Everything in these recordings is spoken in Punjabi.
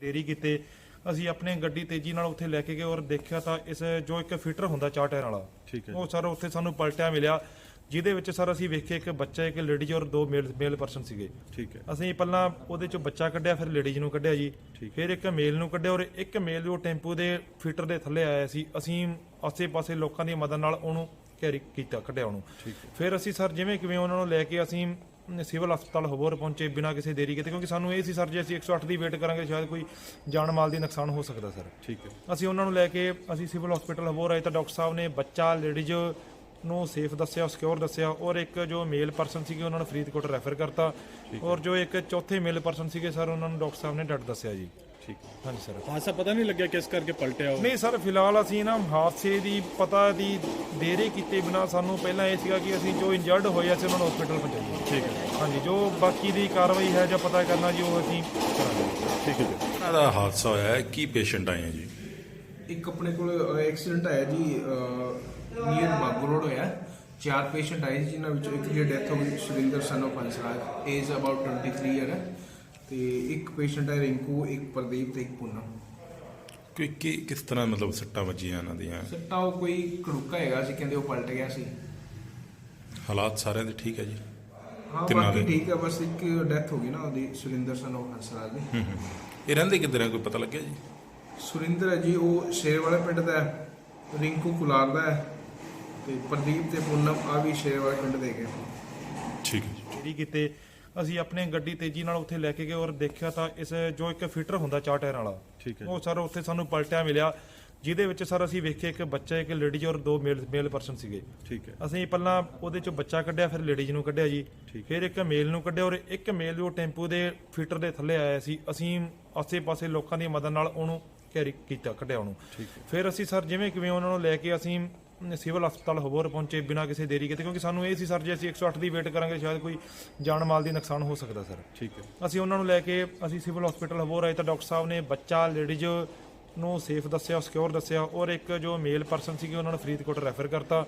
ਦੇਰੀ ਕੀਤੇ ਅਸੀਂ ਆਪਣੇ ਗੱਡੀ ਤੇਜ਼ੀ ਨਾਲ ਉੱਥੇ ਲੈ ਕੇ ਗਏ ਔਰ ਦੇਖਿਆ ਤਾਂ ਇਸ ਜੋ ਇੱਕ ਫਿਟਰ ਹੁੰਦਾ ਚਾਰ ਟਾਇਰ ਵਾਲਾ ਠੀਕ ਹੈ ਉਹ ਸਰ ਉੱਥੇ ਸਾਨੂੰ ਪਲਟਿਆ ਮਿਲਿਆ ਜਿਹਦੇ ਵਿੱਚ ਸਰ ਅਸੀਂ ਵੇਖੇ ਇੱਕ ਬੱਚਾ ਇੱਕ ਲੇਡੀਜ਼ ਔਰ ਦੋ ਮੇਲ ਮੇਲ ਪਰਸਨ ਸੀਗੇ। ਠੀਕ ਹੈ। ਅਸੀਂ ਪਹਿਲਾਂ ਉਹਦੇ ਚੋਂ ਬੱਚਾ ਕੱਢਿਆ ਫਿਰ ਲੇਡੀਜ਼ ਨੂੰ ਕੱਢਿਆ ਜੀ ਫਿਰ ਇੱਕ ਮੇਲ ਨੂੰ ਕੱਢਿਆ ਔਰ ਇੱਕ ਮੇਲ ਜੋ ਟੈਂਪੂ ਦੇ ਫਿਟਰ ਦੇ ਥੱਲੇ ਆਇਆ ਸੀ ਅਸੀਂ ਆਸੇ-ਪਾਸੇ ਲੋਕਾਂ ਦੀ ਮਦਦ ਨਾਲ ਉਹਨੂੰ ਕੈਰੀ ਕੀਤਾ ਕੱਢਿਆ ਉਹਨੂੰ। ਫਿਰ ਅਸੀਂ ਸਰ ਜਿਵੇਂ ਕਿਵੇਂ ਉਹਨਾਂ ਨੂੰ ਲੈ ਕੇ ਅਸੀਂ ਸਿਵਲ ਹਸਪਤਾਲ ਹਬੋਰ ਪਹੁੰਚੇ ਬਿਨਾਂ ਕਿਸੇ ਦੇਰੀ ਕੀਤੇ ਕਿਉਂਕਿ ਸਾਨੂੰ ਇਹ ਸੀ ਸਰ ਜੇ ਅਸੀਂ 108 ਦੀ ਵੇਟ ਕਰਾਂਗੇ ਸ਼ਾਇਦ ਕੋਈ ਜਾਨ ਮਾਲ ਦੀ ਨੁਕਸਾਨ ਹੋ ਸਕਦਾ ਸਰ। ਠੀਕ ਹੈ। ਅਸੀਂ ਉਹਨਾਂ ਨੂੰ ਲੈ ਕੇ ਅਸੀਂ ਸਿਵਲ ਹਸਪੀਟਲ ਹਬੋਰ ਆਏ ਤਾਂ ਡਾਕਟਰ ਸਾਹਿਬ ਨੇ ਬੱਚਾ ਲੇਡੀਜ਼ ਨੂੰ ਸੇਫ ਦੱਸਿਆ ਸਿਕਿਉਰ ਦੱਸਿਆ ਔਰ ਇੱਕ ਜੋ ਮੇਲ ਪਰਸਨ ਸੀਗੇ ਉਹਨਾਂ ਨੂੰ ਫਰੀਦਕੋਟ ਰੈਫਰ ਕਰਤਾ ਔਰ ਜੋ ਇੱਕ ਚੌਥੇ ਮੇਲ ਪਰਸਨ ਸੀਗੇ ਸਰ ਉਹਨਾਂ ਨੂੰ ਡਾਕਟਰ ਸਾਹਿਬ ਨੇ ਡਟ ਦੱਸਿਆ ਜੀ। ਠੀਕ ਹੈ। ਹਾਂਜੀ ਸਰ। ਹਾਦਸਾ ਪਤਾ ਨਹੀਂ ਲੱਗਿਆ ਕਿਸ ਕਰਕੇ ਪਲਟਿਆ ਉਹ? ਨਹੀਂ ਸਰ ਫਿਲਹਾਲ ਅਸੀਂ ਨਾ ਹਾਦਸੇ ਦੀ ਪਤਾ ਦੀ ਦੇਰੇ ਕੀਤੇ ਬਿਨਾ ਸਾਨੂੰ ਪਹਿਲਾਂ ਇਹ ਸੀਗਾ ਕਿ ਅਸੀਂ ਜੋ ਇੰਜਰਡ ਹੋਏ ਅਸੀਂ ਉਹਨਾਂ ਨੂੰ ਹਸਪੀਟਲ ਪਹੁੰਚਾਈਏ। ਠੀਕ ਹੈ। ਹਾਂਜੀ ਜੋ ਬਾਕੀ ਦੀ ਕਾਰਵਾਈ ਹੈ ਜਾਂ ਪਤਾ ਕਰਨਾ ਜੀ ਉਹ ਅਸੀਂ ਕਰਾਂਗੇ। ਠੀਕ ਹੈ ਜੀ। ਇਹਨਾਂ ਦਾ ਹਾਦਸਾ ਹੋਇਆ ਹੈ ਕੀ ਪੇਸ਼ੈਂਟ ਆਏ ਹੈ ਜੀ? ਇੱਕ ਆਪਣੇ ਕੋਲ ਐਕਸੀਡੈਂਟ ਆਇਆ ਜੀ ਨੀਅਰ ਬਾਗੂ ਰੋਡ ਹੋਇਆ। ਚਾਰ ਪੇਸ਼ੈਂਟ ਆਏ ਸੀ, ਜਿਨ੍ਹਾਂ ਵਿੱਚੋਂ ਇੱਕ ਦੀ ਡੈਥ ਹੋ ਗਈ Surinder son of Hansraj age about 23 year ਹੈ। ਤੇ ਇੱਕ ਪੇਸ਼ੈਂਟ ਹੈ ਰਿੰਕੂ ਇੱਕ ਪ੍ਰਦੀਪ ਤੇ ਇੱਕ ਪੂਨਮ। ਕਿ ਕੀ ਕਿਸ ਤਰ੍ਹਾਂ ਮਤਲਬ ਸੱਟਾਂ ਵੱਜੀਆਂ ਇਹਨਾਂ ਦੀਆਂ? ਸੱਟਾ ਉਹ ਕੋਈ ਕੜੁੱਕਾ ਹੈਗਾ ਸੀ ਕਹਿੰਦੇ ਉਹ ਪਲਟ ਗਿਆ ਸੀ। ਹਾਲਾਤ ਸਾਰਿਆਂ ਦੇ ਠੀਕ ਹੈ ਜੀ? ਹਾਂ ਤਿੰਨਾਂ ਬਾਕੀ ਦੇ? ਠੀਕ ਹੈ ਬਸ ਇੱਕ ਡੈਥ ਹੋ ਗਈ ਨਾ ਉਹਦੀ ਸੁਰਿੰਦਰ ਸਨ ਹੰਸਰਾਜ ਦੀ। ਹੂੰ ਹੂੰ ਇਹ ਰਹਿੰਦੇ ਕਿੱਧਰ ਹੈ ਕੋਈ ਪਤਾ ਲੱਗਿਆ ਜੀ? ਸੁਰਿੰਦਰ ਹੈ ਜੀ ਉਹ ਸ਼ੇਰ ਵਾਲੇ ਪਿੰਡ ਦਾ ਹੈ ਰਿੰਕੂ ਕੁਲਾਰ ਦਾ ਹੈ ਤੇ ਪ੍ਰਦੀਪ ਤੇ ਪੂਨਮ ਆ ਵੀ ਸ਼ੇਰ ਵਾਲੇ ਪਿੰਡ ਦੇ ਗਏ ਠੀਕ ਹੈ ਜੀ। ਦੇਰੀ ਕੀਤੇ ਅਸੀਂ ਆਪਣੇ ਗੱਡੀ ਤੇਜ਼ੀ ਨਾਲ ਉੱਥੇ ਲੈ ਕੇ ਗਏ ਔਰ ਦੇਖਿਆ ਤਾਂ ਇਸ ਜੋ ਇੱਕ ਫਿਟਰ ਹੁੰਦਾ ਚਾਰ ਟਾਇਰ ਵਾਲਾ ਠੀਕ ਹੈ ਉਹ ਸਰ ਉੱਥੇ ਸਾਨੂੰ ਪਲਟਿਆ ਮਿਲਿਆ। ਜਿਹਦੇ ਵਿੱਚ ਸਰ ਅਸੀਂ ਵੇਖੇ ਇੱਕ ਬੱਚਾ ਇੱਕ ਲੇਡੀਜ਼ ਔਰ ਦੋ ਮੇਲ ਮੇਲ ਪਰਸਨ ਸੀਗੇ। ਠੀਕ ਹੈ। ਅਸੀਂ ਪਹਿਲਾਂ ਉਹਦੇ ਚੋਂ ਬੱਚਾ ਕੱਢਿਆ ਫਿਰ ਲੇਡੀਜ਼ ਨੂੰ ਕੱਢਿਆ ਜੀ। ਫਿਰ ਇੱਕ ਮੇਲ ਨੂੰ ਕੱਢਿਆ ਔਰ ਇੱਕ ਮੇਲ ਜੋ ਟੈਂਪੂ ਦੇ ਫਿਟਰ ਦੇ ਥੱਲੇ ਆਇਆ ਸੀ। ਅਸੀਂ ਆਸੇ-ਪਾਸੇ ਲੋਕਾਂ ਦੀ ਮਦਦ ਨਾਲ ਉਹਨੂੰ ਕੈਰੀ ਕੀਤਾ ਕੱਢਿਆ ਉਹਨੂੰ। ਫਿਰ ਅਸੀਂ ਸਰ ਜਿਵੇਂ ਕਿਵੇਂ ਉਹਨਾਂ ਨੂੰ ਲੈ ਕੇ ਅਸੀਂ ਸਿਵਲ ਹਸਪਤਾਲ ਹਬੋਰ ਪਹੁੰਚੇ ਬਿਨਾਂ ਕਿਸੇ ਦੇਰੀ ਕੀਤੇ ਕਿਉਂਕਿ ਸਾਨੂੰ ਇਹ ਸੀ ਸਰ ਜੇ ਅਸੀਂ 108 ਦੀ ਵੇਟ ਕਰਾਂਗੇ ਸ਼ਾਇਦ ਕੋਈ ਜਾਨ ਮਾਲ ਦੀ ਨੁਕਸਾਨ ਹੋ ਸਕਦਾ ਸਰ। ਠੀਕ ਹੈ। ਅਸੀਂ ਉਹਨਾਂ ਨੂੰ ਲੈ ਕੇ ਅਸੀਂ ਸਿਵਲ ਹਸਪੀਟਲ ਹਬੋਰ ਆਏ ਤਾਂ ਡਾਕਟਰ ਸਾਹਿਬ ਨੇ ਬੱਚਾ ਲੇਡੀਜ਼ ਨੂੰ ਸੇਫ ਦੱਸਿਆ ਸਿਕਿਉਰ ਦੱਸਿਆ ਔਰ ਇੱਕ ਜੋ ਮੇਲ ਪਰਸਨ ਸੀਗੇ ਉਹਨਾਂ ਨੂੰ ਫਰੀਦਕੋਟ ਰੈਫਰ ਕਰਤਾ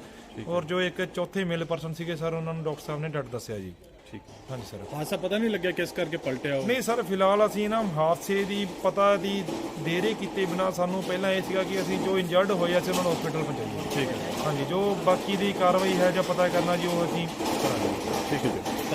ਔਰ ਜੋ ਇੱਕ ਚੌਥੇ ਮੇਲ ਪਰਸਨ ਸੀਗੇ ਸਰ ਉਹਨਾਂ ਨੂੰ ਡਾਕਟਰ ਸਾਹਿਬ ਨੇ ਡਟ ਦੱਸਿਆ ਜੀ। ਠੀਕ ਹੈ। ਹਾਂਜੀ ਸਰ। ਹਾਦਸਾ ਪਤਾ ਨਹੀਂ ਲੱਗਿਆ ਕਿਸ ਕਰਕੇ ਪਲਟਿਆ ਉਹ। ਨਹੀਂ ਸਰ ਫਿਲਹਾਲ ਅਸੀਂ ਨਾ ਹਾਦਸੇ ਦੀ ਪਤਾ ਦੀ ਦੇਰੇ ਕੀਤੇ ਬਿਨਾ ਸਾਨੂੰ ਪਹਿਲਾਂ ਇਹ ਸੀਗਾ ਕਿ ਅਸੀਂ ਜੋ ਇੰਜਰਡ ਹੋਏ ਅਸੀਂ ਉਹਨਾਂ ਨੂੰ ਹਸਪੀਟਲ ਪਹੁੰਚਾਈਏ। ਠੀਕ ਹੈ। ਹਾਂਜੀ ਜੋ ਬਾਕੀ ਦੀ ਕਾਰਵਾਈ ਹੈ ਜਾਂ ਪਤਾ ਕਰਨਾ ਜੀ ਉਹ ਅਸੀਂ ਕਰਾਂਗੇ। ਠੀਕ ਹੈ ਜੀ।